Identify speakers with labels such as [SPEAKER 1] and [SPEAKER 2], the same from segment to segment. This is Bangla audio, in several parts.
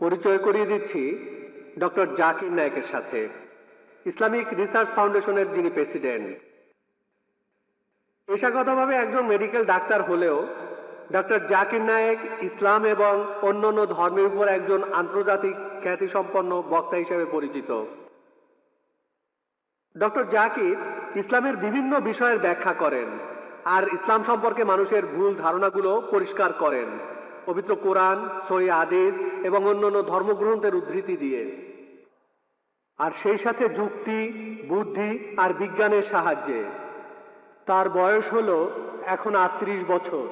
[SPEAKER 1] পরিচয় করিয়ে দিচ্ছি ডক্টর জাকির নায়কের সাথে, ইসলামিক রিসার্চ ফাউন্ডেশনের যিনি প্রেসিডেন্ট। পেশাগতভাবে একজন মেডিকেল ডাক্তার হলেও ডক্টর জাকির নায়েক ইসলাম এবং অন্যান্য ধর্মের উপর একজন আন্তর্জাতিক খ্যাতিসম্পন্ন বক্তা হিসেবে পরিচিত। ডক্টর জাকির ইসলামের বিভিন্ন বিষয়ের ব্যাখ্যা করেন আর ইসলাম সম্পর্কে মানুষের ভুল ধারণাগুলো পরিষ্কার করেন। পবিত্র কোরআন সই আদেশ এবং অন্যান্য ধর্মগ্রন্থের উদ্ধৃতি দিয়ে। আর সেই সাথে যুক্তি, বুদ্ধি আর বিজ্ঞানের সাহায্যে। তার বয়স হলো এখন আটত্রিশ বছর।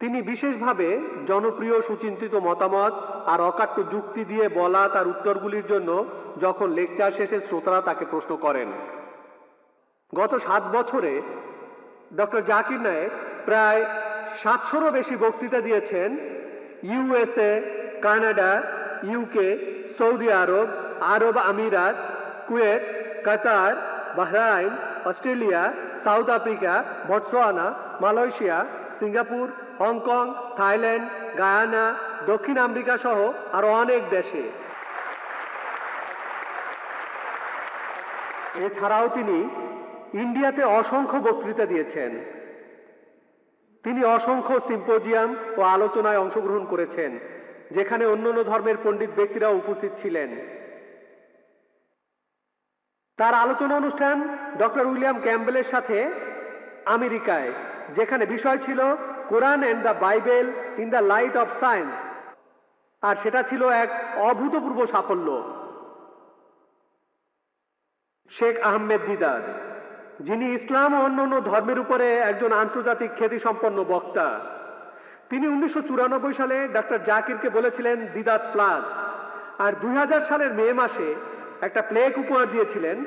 [SPEAKER 1] তিনি বিশেষভাবে জনপ্রিয় সুচিন্তিত মতামত আর অকাট্য যুক্তি দিয়ে বলা তার উত্তরগুলির জন্য যখন লেকচার শেষে শ্রোতারা তাকে প্রশ্ন করেন। গত সাত বছরে ডক্টর জাকির নায়েক প্রায় সাতশোরও বেশি বক্তৃতা দিয়েছেন ইউএসএ, কানাডা, ইউকে, সৌদি আরব আরব আমিরাত, Kuwait, Qatar, Bahrain, Australia, South Africa Botswana Malaysia, Singapore, Hong Kong, Thailand, Guyana, দক্ষিণ আমেরিকা সহ আরও অনেক দেশে। এছাড়াও তিনি ইন্ডিয়াতে অসংখ্য বক্তৃতা দিয়েছেন। তিনি অসংখ্য সিম্পোজিয়াম ও আলোচনায় অংশগ্রহণ করেছেন, যেখানে অন্যান্য ধর্মের পণ্ডিত ব্যক্তিরা উপস্থিত ছিলেন। তার আলোচনা অনুষ্ঠান ডক্টর উইলিয়াম ক্যাম্বেলের সাথে আমেরিকায়, যেখানে বিষয় ছিল Quran and the Bible in the light of science, আর সেটা ছিল এক অভূতপূর্ব সাফল্য। শেখ আহমেদ দিদার যিনি ইসলাম ও অন্যান্য ধর্মের উপরে একজন আন্তর্জাতিক খ্যাতিসম্পন্ন বক্তা। তিনি উনিশশো সালে ডক্টর জাকিরকে বলেছিলেন দিদাত প্লাস। আর দুই সালের মে মাসে একটা প্লেক উপহার দিয়েছিলেন,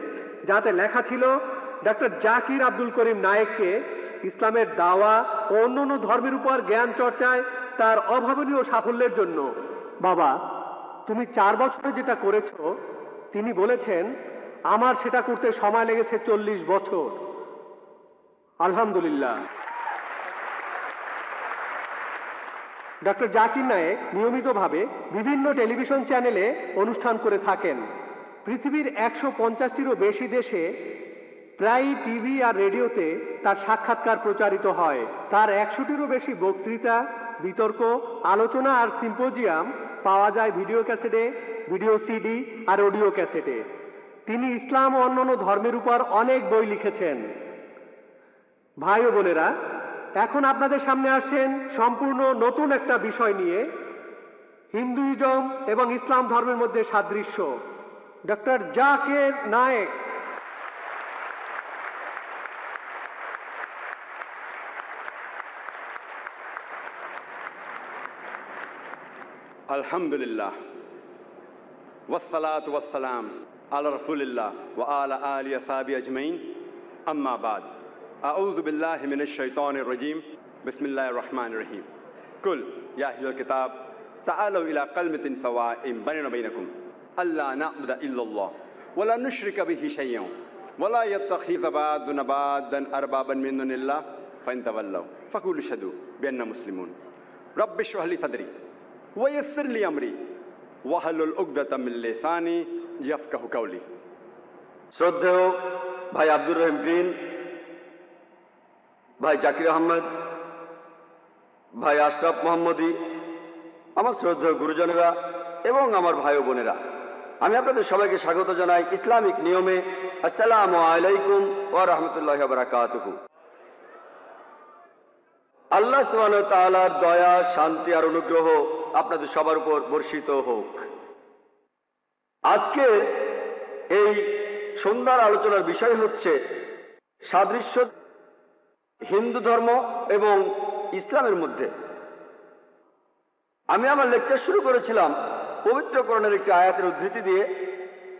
[SPEAKER 1] যাতে লেখা ছিল ডক্টর জাকির আব্দুল করিম নায়েককে ইসলামের দাওয়া ও অন্যান্য ধর্মের উপর জ্ঞান চর্চায় তার অভাবনীয় সাফল্যের জন্য। বাবা, তুমি চার বছরে যেটা করেছ, তিনি বলেছেন আমার সেটা করতে সময় লেগেছে চল্লিশ বছর। আলহামদুলিল্লাহ। ডক্টর জাকির নায়েক নিয়মিতভাবে বিভিন্ন টেলিভিশন চ্যানেলে অনুষ্ঠান করে থাকেন। পৃথিবীর একশো পঞ্চাশটিরও বেশি দেশে প্রায় টিভি আর রেডিওতে তার সাক্ষাৎকার প্রচারিত হয়। তার একশোটিরও বেশি বক্তৃতা, বিতর্ক, আলোচনা আর সিম্পোজিয়াম পাওয়া যায় ভিডিও ক্যাসেটে, ভিডিও সিডি আর অডিও ক্যাসেটে। তিনি ইসলাম ও অন্যান্য ধর্মের উপর অনেক বই লিখেছেন। ভাই ও বোনেরা, এখন আপনাদের সামনে আসেন সম্পূর্ণ নতুন একটা বিষয় নিয়ে, হিন্দুইজম এবং ইসলাম ধর্মের মধ্যে সাদৃশ্য। ডক্টর জাকের নায়েক।
[SPEAKER 2] আলহামদুলিল্লাহ। ওয়াসালাত ওয়াসালাম على رسول الله وعلى آله وصحبه أجمعين. أما بعد أعوذ بالله من الشيطان الرجيم. بسم الله الرحمن الرحيم. قل يا أهل الكتاب تعالوا إلى كلمة سواء بيننا وبينكم. ألا نعبد إلا الله ولا نشرك به شيئا ولا يتخذ بعضنا بعضا أربابا من دون الله. فإن تولوا فقولوا اشهدوا بأننا مسلمون. رب اشرح لي صدري ويسر لي أمري واحلل عقدة من لساني ইয়াফকাহ কাউলি।
[SPEAKER 3] শ্রদ্ধেয় ভাই আব্দুর রহিম গ্রিন, ভাই জাকির আহমদ, ভাই আশরাফ মোহাম্মদি, আমার শ্রদ্ধেয় গুরুজনেরা এবং আমার ভাই বোনেরা, আমি আপনাদের সবাইকে স্বাগত জানাই ইসলামিক নিয়মে। আসসালাম আলাইকুম ও রহমতুল্লাহ বারাকাতহু। আল্লাহ সুবাহ তালার দয়া, শান্তি আর অনুগ্রহ আপনাদের সবার উপর বর্ষিত হোক। আজকে এই সন্ধ্যার আলোচনার বিষয় হচ্ছে সাদৃশ্য হিন্দু ধর্ম এবং ইসলামের মধ্যে। আমি আমার লেকচার শুরু করেছিলাম পবিত্রকরণের একটি আয়াতের উদ্ধৃতি দিয়ে।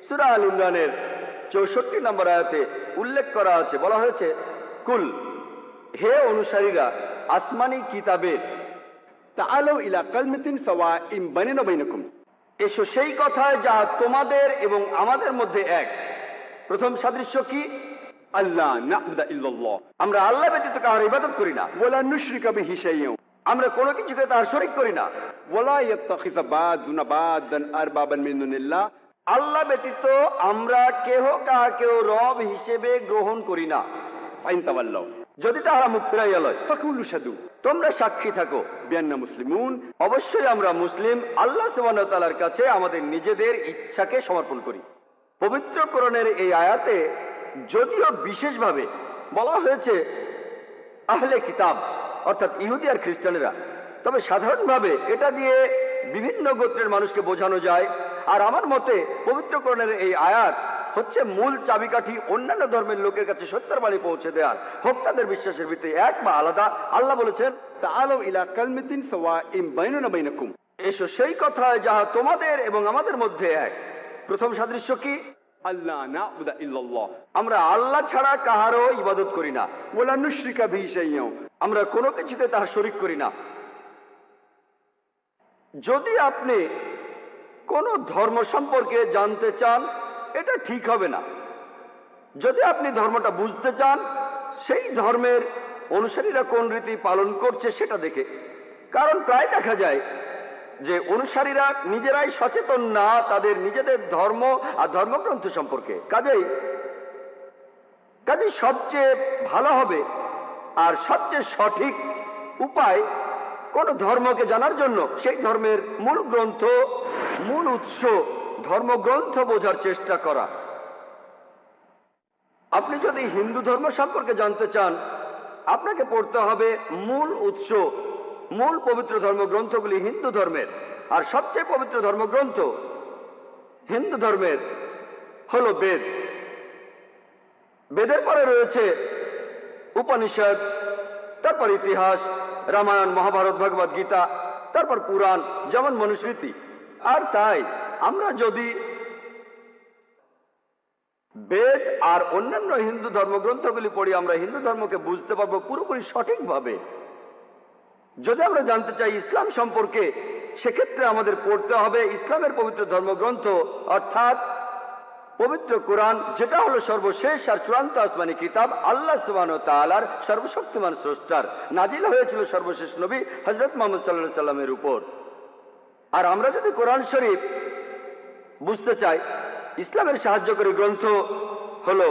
[SPEAKER 3] সুরা আল ইমরানের চৌষট্টি নম্বর আয়াতে উল্লেখ করা আছে। বলা হয়েছে, কুল, হে অনুসারীরা, আসমানি কিতাবের
[SPEAKER 2] তাআলাউ ইলা মিতিন সওয়া ইম বানিনা বাইনাকুম।
[SPEAKER 3] এসো সেই কথায় যা তোমাদের এবং আমাদের মধ্যে এক। প্রথম সাদৃশ্য কি?
[SPEAKER 2] আল্লাহ
[SPEAKER 3] আমরা আল্লাহ ব্যতীত কাহার ইবাদত করি না।
[SPEAKER 2] বলে নুশ্রী কবি হিসাইও
[SPEAKER 3] আমরা কোনো কিছুকে তার শরিক করি না। আল্লাহ ব্যতীত আমরা কেহ কাহাকেও রব হিসেবে গ্রহণ করি না। যদি তাহারা মুখ ফিরাইয়া লয়
[SPEAKER 2] ফাকুল্লু সাধু
[SPEAKER 3] তোমরা সাক্ষী থাকো,
[SPEAKER 2] বিয়ান্না মুসলিমুন।
[SPEAKER 3] অবশ্যই আমরা মুসলিম, আল্লাহ সুবাহতালার কাছে আমাদের নিজেদের ইচ্ছাকে সমর্পণ করি। পবিত্রকরণের এই আয়াতে যদিও বিশেষভাবে বলা হয়েছে আহলে কিতাব, অর্থাৎ ইহুদি আর খ্রিস্টানেরা, তবে সাধারণভাবে এটা দিয়ে বিভিন্ন গোত্রের মানুষকে বোঝানো যায়। আর আমার মতে পবিত্রকরণের এই আয়াত হচ্ছে মূল চাবিকাঠি অন্যান্য ধর্মের লোকের কাছে সত্যার বাড়ি পৌঁছে দেওয়ার হোক তাদের বিশ্বাসের ভিত্তি এক বা আলাদা। আল্লাহ বলেছেন এসো সেই কথা যাহা তোমাদের এবং আমাদের মধ্যে এক। প্রথম সাদৃশ্য কি? আমরা আল্লাহ ছাড়া কাহারও ইবাদত করি না।
[SPEAKER 2] ওলা
[SPEAKER 3] আমরা কোনো কিছুতে তাহা শরিক করি না। যদি আপনি কোনো ধর্ম সম্পর্কে জানতে চান এটা ঠিক হবে না। যদি আপনি ধর্মটা বুঝতে চান, সেই ধর্মের অনুসারীরা কোন রীতি পালন করছে সেটা দেখে। কারণ প্রায় দেখা যায় যে অনুসারীরা নিজেরাই সচেতন না তাদের নিজেদের ধর্ম আর ধর্মগ্রন্থ সম্পর্কে। কাজেই কাজেই সবচেয়ে ভালো হবে আর সবচেয়ে সঠিক উপায় কোন ধর্মকে জানার জন্য সেই ধর্মের মূল গ্রন্থ, মূল উৎস ধর্মগ্রন্থ বোঝার চেষ্টা করা। আপনি যদি হিন্দু ধর্ম সম্পর্কে জানতে চান, আপনাকে পড়তে হবে মূল উৎস, মূল পবিত্র ধর্মগ্রন্থগুলি হিন্দু ধর্মের। আর সবচেয়ে পবিত্র ধর্মগ্রন্থ হিন্দু ধর্মের হলো বেদ। বেদের পরে রয়েছে উপনিষদ, তারপর ইতিহাস, রামায়ণ, মহাভারত ভগবদ গীতা তারপর পুরাণ, যেমন মনুস্মৃতি। আর তাই আমরা যদি বেদ আর অন্যান্য হিন্দু ধর্মগ্রন্থগুলি পড়ি, আমরা হিন্দু ধর্মকে বুঝতে পারব পুরোপুরি সঠিকভাবে। যদি আমরা জানতে চাই ইসলাম সম্পর্কে, সেক্ষেত্রে আমাদের পড়তে হবে ইসলামের পবিত্র ধর্মগ্রন্থ, অর্থাৎ পবিত্র কোরআন, যেটা হলো সর্বশেষ আর চূড়ান্ত আসমানি কিতাব, আল্লাহ সুবান তালার সর্বশক্তিমান স্রষ্টার। নাজিল হয়েছিল সর্বশেষ নবী হজরত মোহাম্মদ সাল্লাহ সাল্লামের উপর। আর আমরা যদি কোরআন শরীফ বুঝতে চাই। ইসলামের সাহায্যকারী গ্রন্থ হল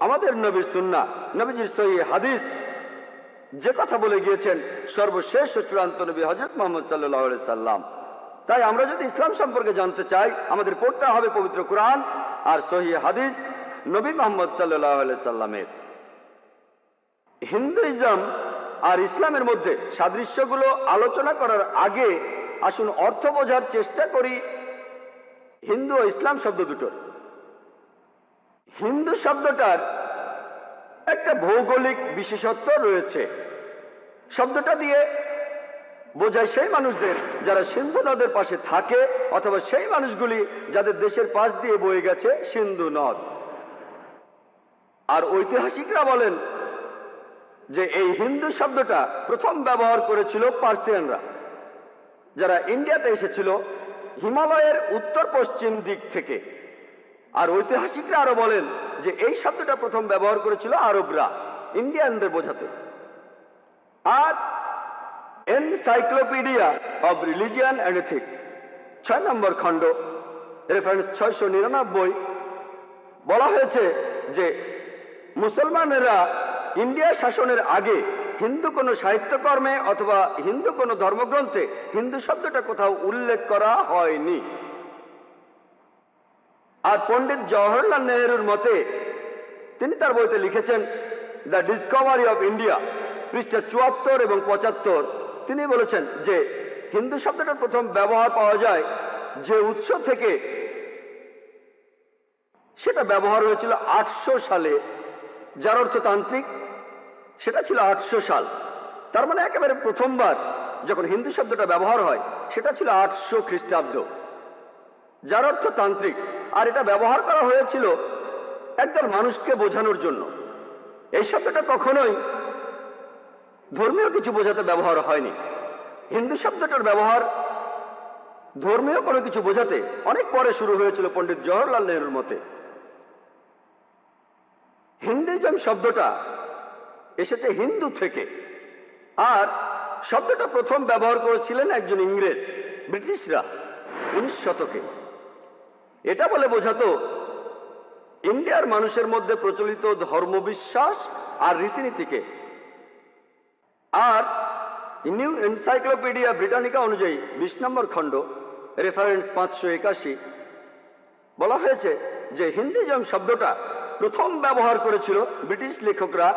[SPEAKER 3] আমাদের নবীর সুন্না নবীজির সহি হাদিস। যে কথা বলে গিয়েছেন, সর্বশেষ চূড়ান্ত নবী হজরত মোহাম্মদ সাল্লাহ সাল্লাম। তাই আমরা যদি ইসলাম সম্পর্কে জানতে চাই, আমাদের পড়তে হবে পবিত্র কোরআন আর সহি হাদিস নবী মোহাম্মদ সাল্লাহ সাল্লামের। হিন্দুইজম আর ইসলামের মধ্যে সাদৃশ্যগুলো আলোচনা করার আগে আসুন অর্থ বোঝার চেষ্টা করি হিন্দু ও ইসলাম শব্দ দুটোর হিন্দু শব্দটার একটা ভৌগোলিক বিশেষত্ব রয়েছে। শব্দটা দিয়ে বোঝায় সেই মানুষদের যারা সিন্ধু নদের পাশে থাকে অথবা সেই মানুষগুলি যাদের দেশের পাশ দিয়ে বয়ে গেছে সিন্ধু নদ। আর ঐতিহাসিকরা বলেন যে এই হিন্দু শব্দটা প্রথম ব্যবহার করেছিল পার্সিয়ানরা। যারা ইন্ডিয়াতে এসেছিল হিমালয়ের উত্তর পশ্চিম দিক থেকে। আর ঐতিহাসিকরা আরও বলেন যে এই শব্দটা প্রথম ব্যবহার করেছিল আরবরা, ইন্ডিয়ানদের বোঝাতে। আর encyclopedia of religion and ethics, ছয় নম্বর খণ্ড, রেফারেন্স ছয়শো নিরানব্বই, বলা হয়েছে যে মুসলমানেরা ইন্ডিয়া শাসনের আগে হিন্দু কোনো সাহিত্যকর্মে অথবা হিন্দু কোনো ধর্মগ্রন্থে হিন্দু শব্দটা কোথাও উল্লেখ করা হয়নি। আর পণ্ডিত জওহরলাল নেহরুর মতে, তিনি তার বইতে লিখেছেন, দ্য ডিসকভারি অফ ইন্ডিয়া পৃষ্ঠা চুয়াত্তর এবং পঁচাত্তর। তিনি বলেছেন যে, হিন্দু শব্দটা প্রথম ব্যবহার পাওয়া যায় যে উৎস থেকে, সেটা ব্যবহার হয়েছিল আটশো সালে, যার অর্থ তান্ত্রিক। সেটা ছিল আটশো সাল। তার মানে একেবারে প্রথমবার যখন হিন্দু শব্দটা ব্যবহার হয়, সেটা ছিল আটশো খ্রিস্টাব্দ। যার অর্থ তান্ত্রিক। আর এটা ব্যবহার করা হয়েছিল একদল মানুষকে বোঝানোর জন্য। এই শব্দটা কখনোই ধর্মীয় কিছু বোঝাতে ব্যবহার হয়নি। হিন্দু শব্দটার ব্যবহার ধর্মীয় কোনো কিছু বোঝাতে অনেক পরে শুরু হয়েছিল পণ্ডিত জওহরলাল নেহরুর মতে। হিন্দুইজম শব্দটা এসেছে হিন্দু থেকে। আর শব্দটা প্রথম ব্যবহার করেছিলেন একজন ইংরেজ, ব্রিটিশরা, উনিশ শতকে। এটা বলে বোঝাতো, ইন্ডিয়ার মানুষের মধ্যে প্রচলিত ধর্মবিশ্বাস আর রীতিনীতিকে। আর নিউ এনসাইক্লোপিডিয়া ব্রিটানিকা অনুযায়ী বিশ নম্বর খণ্ড, রেফারেন্স পাঁচশো একাশি, বলা হয়েছে যে হিন্দিজম শব্দটা প্রথম ব্যবহার করেছিল ব্রিটিশ লেখকরা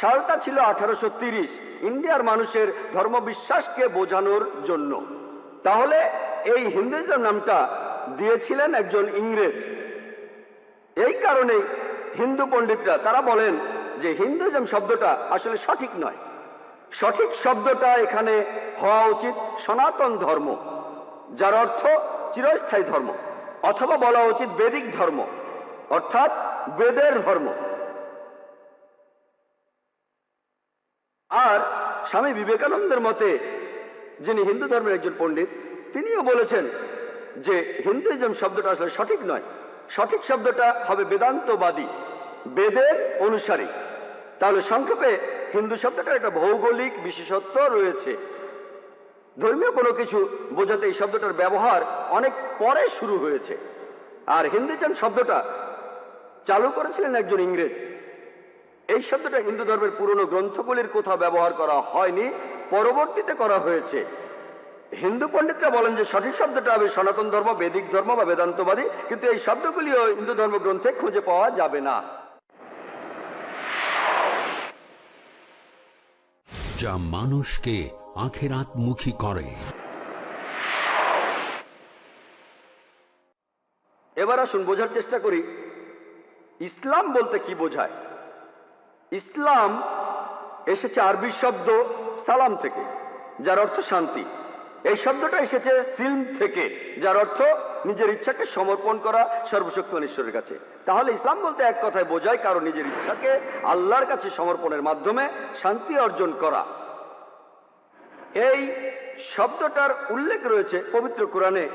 [SPEAKER 3] সালটা ছিল আঠারোশো ইন্ডিয়ার মানুষের ধর্মবিশ্বাসকে বোঝানোর জন্য। তাহলে এই হিন্দুইজম নামটা দিয়েছিলেন একজন ইংরেজ। এই কারণেই হিন্দু পণ্ডিতরা, তারা বলেন যে হিন্দুইজম শব্দটা আসলে সঠিক নয়। সঠিক শব্দটা এখানে হওয়া উচিত সনাতন ধর্ম, যার অর্থ চিরস্থায়ী ধর্ম, অথবা বলা উচিত বেদিক ধর্ম, অর্থাৎ বেদের ধর্ম। আর স্বামী বিবেকানন্দের মতে, যিনি হিন্দু ধর্মের একজন পণ্ডিত, তিনিও বলেছেন যে হিন্দুইজম শব্দটা আসলে সঠিক নয়। সঠিক শব্দটা হবে বেদান্তবাদী, বেদের অনুসারী। তাহলে সংক্ষেপে হিন্দু শব্দটার একটা ভৌগোলিক বিশেষত্ব রয়েছে। ধর্মীয় কোনো কিছু বোঝাতে এই শব্দটার ব্যবহার অনেক পরে শুরু হয়েছে। আর হিন্দুইজম শব্দটা চালু করেছিলেন একজন ইংরেজ। এই শব্দটা হিন্দু ধর্মের পুরনো গ্রন্থগুলির কোথাও ব্যবহার করা হয়নি পরবর্তীতে করা হয়েছে। হিন্দু পণ্ডিতরা বলেন যে সঠিক শব্দটা হবে সনাতন ধর্ম বেদিক ধর্ম বা বেদান্তবাদী কিন্তু এই শব্দগুলিও হিন্দু ধর্মগ্রন্থে খুঁজে পাওয়া যাবে না।
[SPEAKER 4] যা মানুষকে আখেরাতমুখী করে।
[SPEAKER 3] এবার আসুন বোঝার চেষ্টা করি ইসলাম বলতে কি বোঝায়? ইসলাম এসেছে আরবি শব্দ সালাম থেকে, যার অর্থ শান্তি। এই শব্দটা এসেছে সিল্ম থেকে, যার অর্থ নিজের ইচ্ছাকে সমর্পণ করা সর্বশক্তিমান ঈশ্বরের কাছে। তাহলে ইসলাম বলতে এক কথায় বোঝায় কারও নিজের ইচ্ছাকে আল্লাহর কাছে সমর্পণের মাধ্যমে শান্তি অর্জন করা। এই শব্দটার উল্লেখ রয়েছে পবিত্র কোরআনে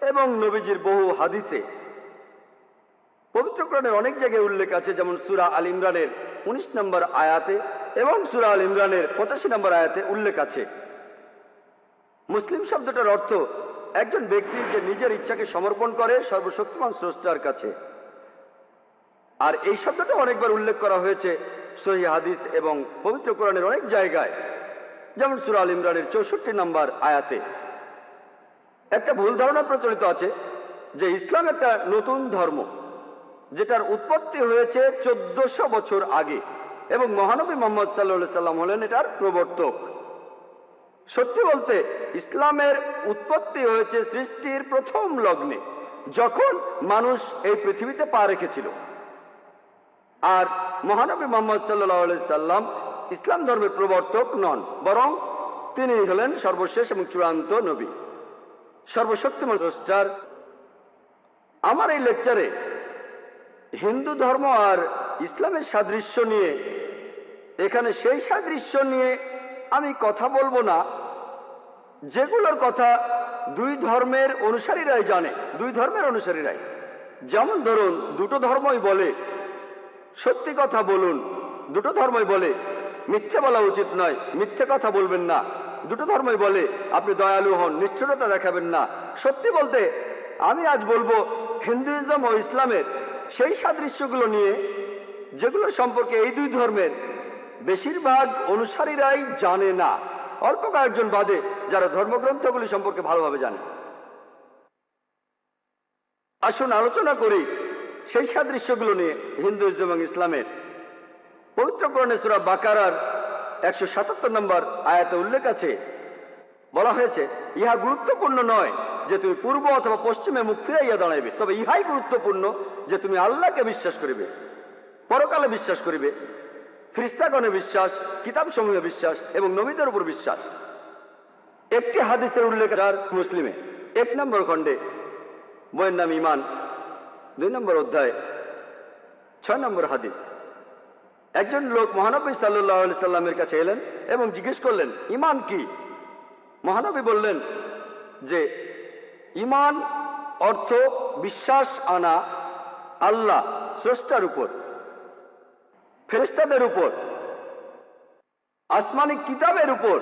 [SPEAKER 3] এবং নবীজির বহু হাদিসে। পবিত্র কোরআনের অনেক জায়গায় উল্লেখ আছে, যেমন সুরা আল ইমরানের উনিশ নম্বর আয়াতে এবং সুরা আল ইমরানের পঁচাশি নম্বর আয়াতে উল্লেখ আছে। মুসলিম শব্দটার অর্থ, একজন ব্যক্তি যে নিজের ইচ্ছাকে সমর্পণ করে সর্বশক্তিমান স্রষ্টার কাছে। আর এই শব্দটা অনেকবার উল্লেখ করা হয়েছে সহি হাদিস এবং পবিত্র কোরআনের অনেক জায়গায়, যেমন সুরা আল ইমরানের চৌষট্টি নম্বর আয়াতে। একটা ভুল ধারণা প্রচলিত আছে যে ইসলাম একটা নতুন ধর্ম। যেটার উৎপত্তি হয়েছে চোদ্দশো বছর আগে। এবং মহানবী মোহাম্মদ সাল্লা সাল্লাম হলেন এটার প্রবর্তক। সত্যি বলতে, ইসলামের উৎপত্তি হয়েছে সৃষ্টির প্রথম লগ্নে, যখন মানুষ এই পৃথিবীতে পা রেখেছিল। আর মহানবী মোহাম্মদ সাল্লাহ সাল্লাম ইসলাম ধর্মের প্রবর্তক নন, বরং তিনি হলেন সর্বশেষ এবং চূড়ান্ত নবী। সর্বশক্তিমান আমার এই লেকচারে হিন্দু ধর্ম আর ইসলামের সাদৃশ্য নিয়ে, এখানে সেই সাদৃশ্য নিয়ে আমি কথা বলব না, যেগুলোর কথা দুই ধর্মের অনুসারীরাই জানে, দুই ধর্মের অনুসারীরাই। যেমন ধরুন, দুটো ধর্মই বলে, সত্যি কথা বলুন, দুটো ধর্মই বলে, মিথ্যে বলা উচিত নয়, মিথ্যে কথা বলবেন না। দুটো ধর্মই বলে, আপনি দয়ালু হন, নিষ্ঠুরতা দেখাবেন না। সত্যি বলতে, আমি আজ বলব, হিন্দুইজম ও ইসলামের সেই সাদৃশ্যগুলো নিয়ে, যেগুলো সম্পর্কে এই দুই ধর্মের বেশিরভাগ অনুসারীরাই জানে না। অল্প কয়েকজন বাদে যারা ধর্মগ্রন্থগুলি সম্পর্কে ভালোভাবে জানে। আসুন আলোচনা করি সেই সাদৃশ্যগুলো নিয়ে হিন্দুইজম এবং ইসলামের। পবিত্রকরণে সুরা বাকারার একশো সাতাত্তর নম্বর আয়াতে উল্লেখ আছে। বলা হয়েছে, ইহা গুরুত্বপূর্ণ নয় যে তুমি পূর্ব অথবা পশ্চিমে মুখ ফিরাইয়া দাঁড়াইবে, তবে ইহাই গুরুত্বপূর্ণ যে তুমি আল্লাহকে বিশ্বাস করিবে, পরকালে বিশ্বাস করিবে খ্রিস্টাগণে বিশ্বাস কিতাব সমূহে বিশ্বাস এবং নবীদের উপর বিশ্বাস। একটি হাদিসের উল্লেখ আর মুসলিমে, এক নম্বর খণ্ডে, বইয়ের নাম ইমান দুই নম্বর অধ্যায়, ছয় নম্বর হাদিস। একজন লোক মহানবী সাল্লাহ সাল্লামের কাছে এলেন এবং জিজ্ঞেস করলেন ইমান কি? মহানবী বললেন যে ইমান, অর্থ, বিশ্বাস আনা আল্লাহ স্রষ্টার উপর ফেরেস্তাদের উপর, আসমানি কিতাবের উপর,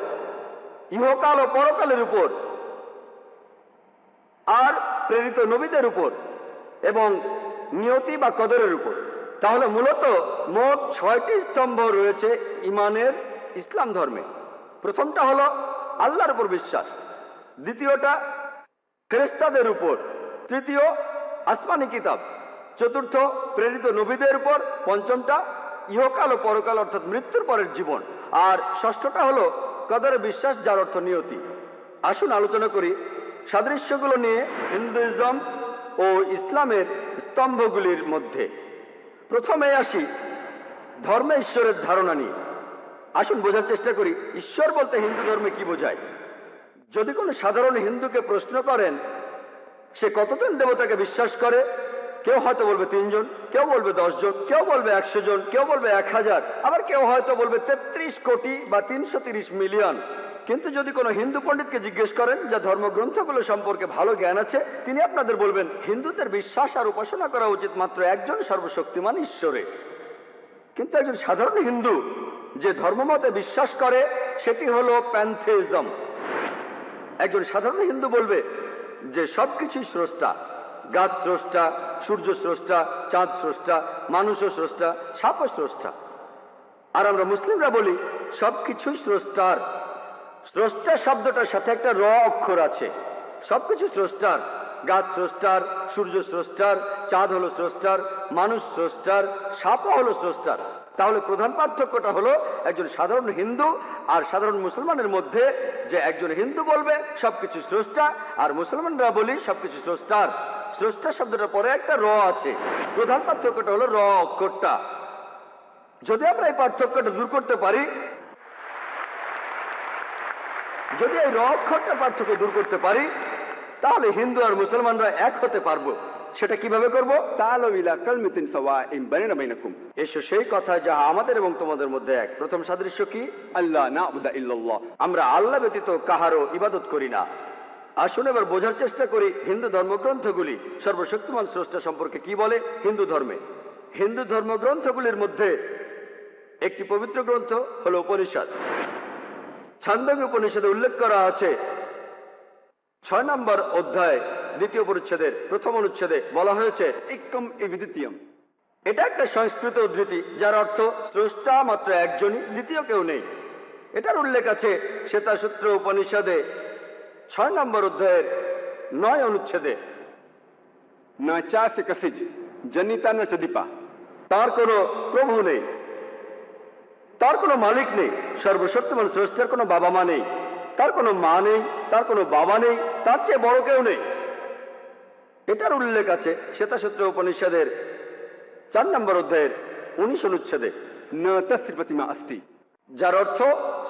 [SPEAKER 3] ইহকাল ও পরকালের উপর, আর প্রেরিত নবীদের উপর এবং নিয়তি বা কদরের উপর। তাহলে মূলত মোট ছয়টি স্তম্ভ রয়েছে ইমানের ইসলাম ধর্মে। প্রথমটা হলো আল্লাহর উপর বিশ্বাস। দ্বিতীয়টা ফেরেস্তাদের উপর, তৃতীয় আসমানি কিতাব, চতুর্থ প্রেরিত নবীদের উপর, পঞ্চমটা ইহকাল ও পরকাল, অর্থাৎ মৃত্যুর পরের জীবন। আর ষষ্ঠটা হলো কদরে বিশ্বাস, যার অর্থ নিয়তি। আসুন আলোচনা করি সাদৃশ্যগুলো নিয়ে হিন্দুইজম ও ইসলামের স্তম্ভগুলির মধ্যে। প্রথমে আসি ধর্মে ঈশ্বরের ধারণা নিয়ে। আসুন বোঝার চেষ্টা করি, ঈশ্বর বলতে হিন্দু ধর্মে কি বোঝায়? যদি কোনো সাধারণ হিন্দুকে প্রশ্ন করেন, সে কতজন দেবতাকে বিশ্বাস করে? কেউ হয়তো বলবে তিনজন, কেউ বলবে জন কেউ বলবে একশো জন কেউ বলবে এক হাজার আবার কেউ হয়তো বলবে তেত্রিশ কোটি বা তিনশো মিলিয়ন। কিন্তু যদি কোনো হিন্দু পণ্ডিতকে জিজ্ঞেস করেন, যা ধর্মগ্রন্থগুলো সম্পর্কে ভালো জ্ঞান আছে? তিনি আপনাদের বলবেন, হিন্দুদের বিশ্বাস আর উপাসনা করা উচিত মাত্র একজন সর্বশক্তিমান ঈশ্বরে। কিন্তু একজন সাধারণ হিন্দু যে ধর্মমতে বিশ্বাস করে, সেটি হলো প্যান্থেইজম। একজন সাধারণ হিন্দু বলবে যে সবকিছুই স্রষ্টা। গাছ স্রষ্টা, সূর্য স্রষ্টা, চাঁদ স্রষ্টা, মানুষও স্রষ্টা, সাপও স্রষ্টা। আর আমরা মুসলিমরা বলি, সবকিছুই স্রষ্টার। স্রষ্টা শব্দটার সাথে একটা র অক্ষর আছে। সবকিছু স্রষ্টার। গাছ স্রষ্টার, সূর্য স্রষ্টার, চাঁদ হলো স্রষ্টার, মানুষ স্রষ্টার, সাপও হলো স্রষ্টার। তাহলে প্রধান পার্থক্যটা হলো একজন সাধারণ হিন্দু আর সাধারণ মুসলমানের মধ্যে যে একজন হিন্দু বলবে, সবকিছু স্রষ্টা, আর মুসলমানরা বলি সবকিছু স্রষ্টার। স্রষ্টা শব্দটার পরে একটা র আছে। প্রধান পার্থক্যটা হলো র অক্ষরটা। যদি আমরা এই পার্থক্যটা দূর করতে পারি, যদি এই র অক্ষরটা পার্থক্য দূর করতে পারি, তাহলে হিন্দু আর মুসলমানরা এক হতে পারব। সেটা কীভাবে করব?
[SPEAKER 2] তালবিলা কালমিতিন সওয়া
[SPEAKER 3] এসো সেই কথা যা আমাদের এবং তোমাদের মধ্যে এক। প্রথম সাদৃশ্য কি?
[SPEAKER 2] আল্লাহ না ইল্লাল্লাহ।
[SPEAKER 3] আমরা আল্লাহ ব্যতীত কাহারও ইবাদত করি না। আসুন এবার বোঝার চেষ্টা করি হিন্দু ধর্মগ্রন্থগুলি। সর্বশক্তিমান স্রষ্টা সম্পর্কে কি বলে? হিন্দু ধর্মে। হিন্দু ধর্মগ্রন্থগুলির মধ্যে একটি পবিত্র গ্রন্থ হল উপনিষদ। ছন্দক উপনিষদে উল্লেখ করা আছে। ছয় নম্বর অধ্যায় দ্বিতীয় পরিচ্ছেদের প্রথম অনুচ্ছেদে বলা হয়েছে,
[SPEAKER 2] ইক্কম ইভিদিতিয়াম
[SPEAKER 3] এটা একটা সংস্কৃত উদ্ধৃতি, যার অর্থ স্রষ্টা মাত্র একজনই, দ্বিতীয় কেউ নেই। এটার উল্লেখ আছে শ্বেতাসূত্র উপনিষদে ছয় নম্বর অধ্যায়ের নয় অনুচ্ছেদে।
[SPEAKER 2] না চা সে জনিতা না চদীপা
[SPEAKER 3] তার কোন প্রভু নেই। তার কোনো মালিক নেই। সর্বশক্তিমান স্রষ্টার কোনো বাবা মা নেই। তার কোনো মা নেই, তার কোনো বাবা নেই, তার চেয়ে বড় কেউ নেই। এটার উল্লেখ আছে শ্বেতাসূত্র উপনিষদের চার নম্বর অধ্যায়ের উনিশ অনুচ্ছেদে
[SPEAKER 2] প্রতিমা আস্তি
[SPEAKER 3] যার অর্থ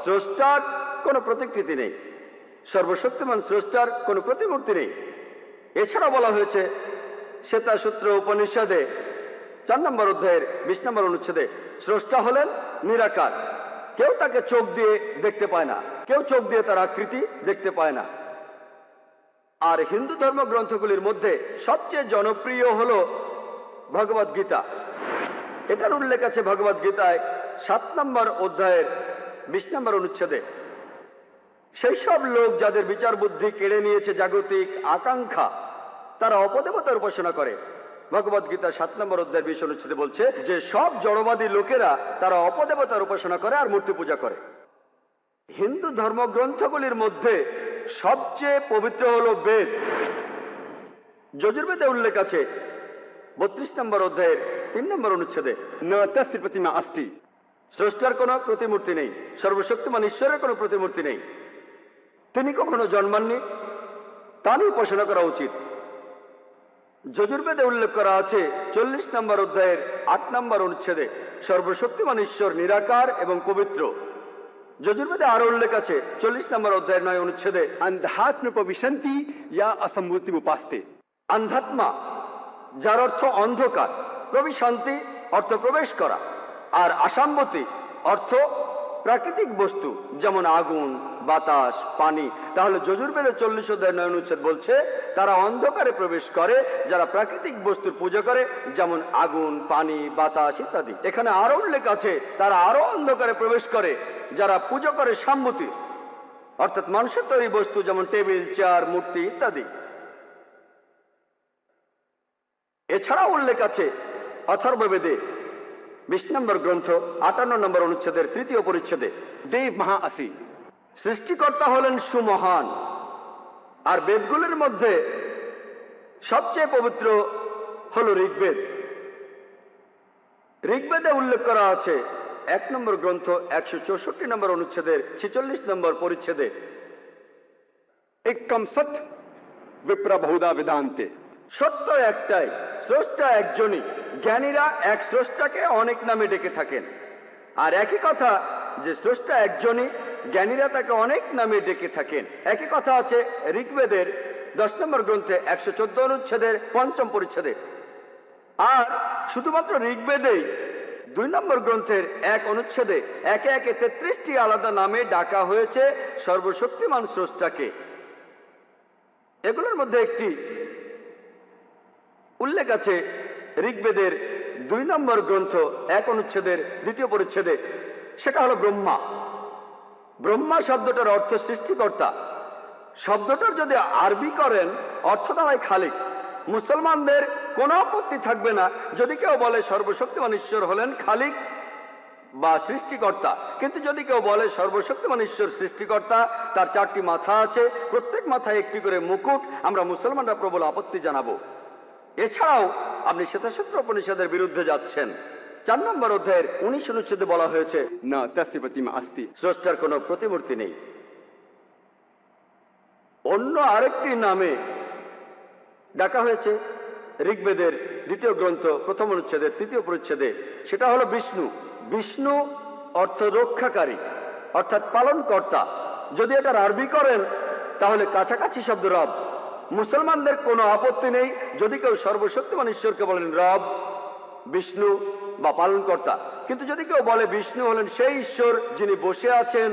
[SPEAKER 3] স্রষ্টার কোনো প্রতিকৃতি নেই, সর্বশক্তিমান স্রষ্টার কোনো প্রতিমূর্তি নেই। এছাড়া বলা হয়েছে শ্বেতাসূত্র উপনিষদে চার নম্বর অধ্যায়ের বিশ নম্বর অনুচ্ছেদে, স্রষ্টা হলেন নিরাকার, কেউ তাকে চোখ দিয়ে দেখতে পায় না, কেউ চোখ দিয়ে তার আকৃতি দেখতে পায় না আর হিন্দু ধর্ম গ্রন্থগুলির মধ্যে সবচেয়ে জনপ্রিয় হল ভগবদ গীতা। এটার উল্লেখ আছে ভগবদ গীতায় সাত নম্বর অধ্যায়ের বিশ নম্বর অনুচ্ছেদে। সেই সব লোক যাদের বিচার বুদ্ধি কেড়ে নিয়েছে জাগতিক আকাঙ্ক্ষা, তারা অপদেবতার উপাসনা করে। ভগবদ গীতা সাত নম্বর অধ্যায়ের বিশ অনুচ্ছেদে বলছে যে, সব জড়বাদী লোকেরা তারা অপদেবতার উপাসনা করে আর মূর্তি পূজা করে। হিন্দু ধর্মগ্রন্থগুলির মধ্যে সবচেয়ে পবিত্র হল বেদ। যজুর্বেদে উল্লেখ আছে, বত্রিশ নম্বর অধ্যায়ের তিন নম্বর অনুচ্ছেদে
[SPEAKER 2] নয়তাশ্রী প্রতিমা আস্তি।
[SPEAKER 3] স্রষ্টার কোনো প্রতিমূর্তি নেই, সর্বশক্তিমান ঈশ্বরের কোনো প্রতিমূর্তি নেই। তিনি কখনো জন্মাননি তারই উপাসনা করা উচিত। যজুর্বেদে উল্লেখ করা আছে, চল্লিশ নম্বর অধ্যায়ের আট নম্বর অনুচ্ছেদে, সর্বশক্তিমান ঈশ্বর নিরাকার এবং পবিত্র। যজুর মধ্যে আরও উল্লেখ আছে, চল্লিশ নম্বর অধ্যায় নয় অনুচ্ছেদে
[SPEAKER 2] আন্ধাত্ম প্রবিশান্তি ইয়া অসম্মতি উপাস্তে
[SPEAKER 3] অন্ধাত্মা যার অর্থ অন্ধকার, প্রবিশান্তি, অর্থ প্রবেশ করা, আর আসাম্মতি, অর্থ প্রাকৃতিক বস্তু, যেমন আগুন, বাতাস, পানি, তাহলে যজুর্বেদে চল্লিশ অধ্যায় নয় অনুচ্ছেদ বলছে, তারা অন্ধকারে প্রবেশ করে, যারা প্রাকৃতিক বস্তুর পুজো করে, যেমন আগুন, পানি, বাতাস ইত্যাদি। এখানে আরও উল্লেখ আছে, তারা আরও অন্ধকারে প্রবেশ করে, যারা পুজো করে সাম্মতি, অর্থাৎ মানুষের তৈরি বস্তু, যেমন টেবিল, চেয়ার, মূর্তি ইত্যাদি। এছাড়াও উল্লেখ আছে, অথর্ববেদে বিশ নম্বর গ্রন্থ, আটান্ন নম্বর অনুচ্ছেদের তৃতীয় পরিচ্ছেদে
[SPEAKER 2] দেব মহা আসি
[SPEAKER 3] সৃষ্টিকর্তা হলেন সুমহান। আর বেদগুলির মধ্যে সবচেয়ে পবিত্র হল ঋগ্বেদ। ঋগ্বেদে উল্লেখ করা আছে, এক নম্বর গ্রন্থ, একশো চৌষট্টি নম্বর অনুচ্ছেদের ছেচল্লিশ নম্বর পরিচ্ছেদে,
[SPEAKER 2] একম সৎ বিপ্রা বহুদা বেদান্তে
[SPEAKER 3] সত্য একটাই, স্রষ্টা একজনই। জ্ঞানীরা এক স্রষ্টাকে অনেক নামে ডেকে থাকেন। আর একই কথা, যে স্রষ্টা একজনই, জ্ঞানীরা তাকে অনেক নামে ডেকে থাকেন। একই কথা আছে ঋগ্বেদের দশ নম্বর গ্রন্থে একশো চোদ্দ অনুচ্ছেদের পঞ্চম পরিচ্ছেদে। আর শুধুমাত্র ঋগ্বেদেই দুই নম্বর গ্রন্থের এক অনুচ্ছেদে একে একে তেত্রিশটি আলাদা নামে ডাকা হয়েছে সর্বশক্তিমান স্রষ্টাকে। এগুলোর মধ্যে একটি উল্লেখ আছে ঋগ্বেদের দুই নম্বর গ্রন্থ, এক অনুচ্ছেদের, দ্বিতীয় পরিচ্ছেদে। সেটা হলো ব্রহ্মা। ব্রহ্মা শব্দটার অর্থ সৃষ্টিকর্তা। শব্দটার যদি আরবি করেন, অর্থ দাঁড়ায় খালিক। মুসলমানদের কোনো আপত্তি থাকবে না যদি কেউ বলে সর্বশক্তিমান ঈশ্বর হলেন খালিক বা সৃষ্টিকর্তা। কিন্তু যদি কেউ বলে সর্বশক্তিমান ঈশ্বর সৃষ্টিকর্তা, তার চারটি মাথা আছে। প্রত্যেক মাথায় একটি করে মুকুট। আমরা মুসলমানরা প্রবল আপত্তি জানাব। এছাড়াও আপনি শ্বেতাসূত্র উপনিষদের বিরুদ্ধে যাচ্ছেন। চার নম্বর অধ্যায়ের উনিশ অনুচ্ছেদে বলা হয়েছে,
[SPEAKER 2] না তাসি প্রতিমা আস্তি,
[SPEAKER 3] স্রষ্টার কোনো প্রতিমূর্তি নেই। অন্য আরেকটি নামে ডাকা হয়েছে, ঋগ্বেদের দ্বিতীয় গ্রন্থ, প্রথম অনুচ্ছেদের তৃতীয় পরিচ্ছেদে সেটা হলো বিষ্ণু। বিষ্ণু অর্থ রক্ষাকারী, অর্থাৎ পালনকর্তা। যদি এটার আরবি করেন, তাহলে কাছাকাছি শব্দ রব। মুসলমানদের কোনো আপত্তি নেই। যদি কেউ সর্বশক্তিমান ঈশ্বরকে বলেন রব বিষ্ণু বা পালনকর্তা। কিন্তু যদি কেউ বলে বিষ্ণু হলেন সেই ঈশ্বর যিনি বসে আছেন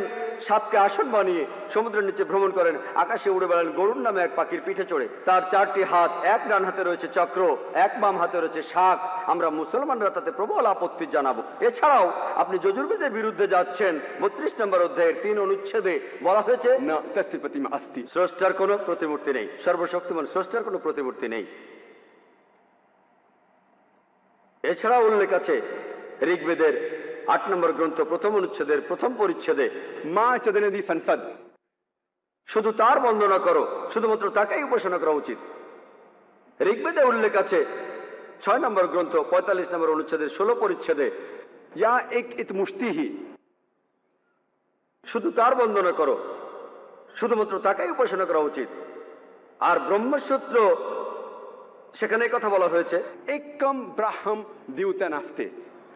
[SPEAKER 3] সাপকে আসন বানিয়ে সমুদ্রের নিচে ভ্রমণ করেন আকাশে উড়ে বেড়ান গরুর নামে এক পাখির পিঠে চড়ে। তার চারটি হাত এক ডান হাতে রয়েছে চক্র এক বাম হাতে রয়েছে শাক। আমরা মুসলমানরা তাতে প্রবল আপত্তি জানাব। এছাড়াও আপনি যজুর্বেদের বিরুদ্ধে যাচ্ছেন বত্রিশ নম্বর অধ্যায়ের তিন অনুচ্ছেদে বলা হয়েছে
[SPEAKER 2] না প্রতিমা আস্তি।
[SPEAKER 3] স্রষ্টার কোনো প্রতিমূর্তি নেই। সর্বশক্তিমান স্রষ্টার কোনো প্রতিমূর্তি নেই। এছাড়া উল্লেখ আছে, ঋগ্বেদের আট নম্বর গ্রন্থ প্রথম অনুচ্ছেদের প্রথম পরিচ্ছেদে,
[SPEAKER 2] মা সংসদ।
[SPEAKER 3] শুধু তার বন্দনা করো, শুধুমাত্র তাকেই উপাসনা করা উচিত। ঋগ্বেদে উল্লেখ আছে, ছয় নম্বর গ্রন্থ পঁয়তাল্লিশ নম্বর অনুচ্ছেদের ষোলো পরিচ্ছেদে,
[SPEAKER 2] ইয়া এক ইত মুস্তিহি
[SPEAKER 3] শুধু তার বন্দনা করো, শুধুমাত্র তাকেই উপাসনা করা উচিত। আর ব্রহ্মসূত্র সেখানে কথা বলা হয়েছে,
[SPEAKER 2] একম ব্রাহ্ম দিউতে নাস্তে,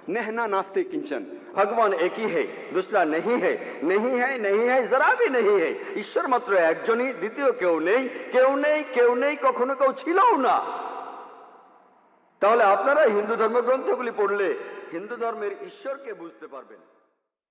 [SPEAKER 2] নেহনা নাস্তে কিঞ্চন,
[SPEAKER 3] ভগবান একই হে, দুসরা নেহি হে নেহি হে নেহি হে, জরা বি নেহি হে, ঈশ্বর মাত্র একজনই, দ্বিতীয় কেউ নেই কেউ নেই কেউ নেই, কখনো কেউ ছিল না। তাহলে আপনারা হিন্দু ধর্মগ্রন্থগুলি পড়লে হিন্দু ধর্মের ঈশ্বরকে বুঝতে পারবেন।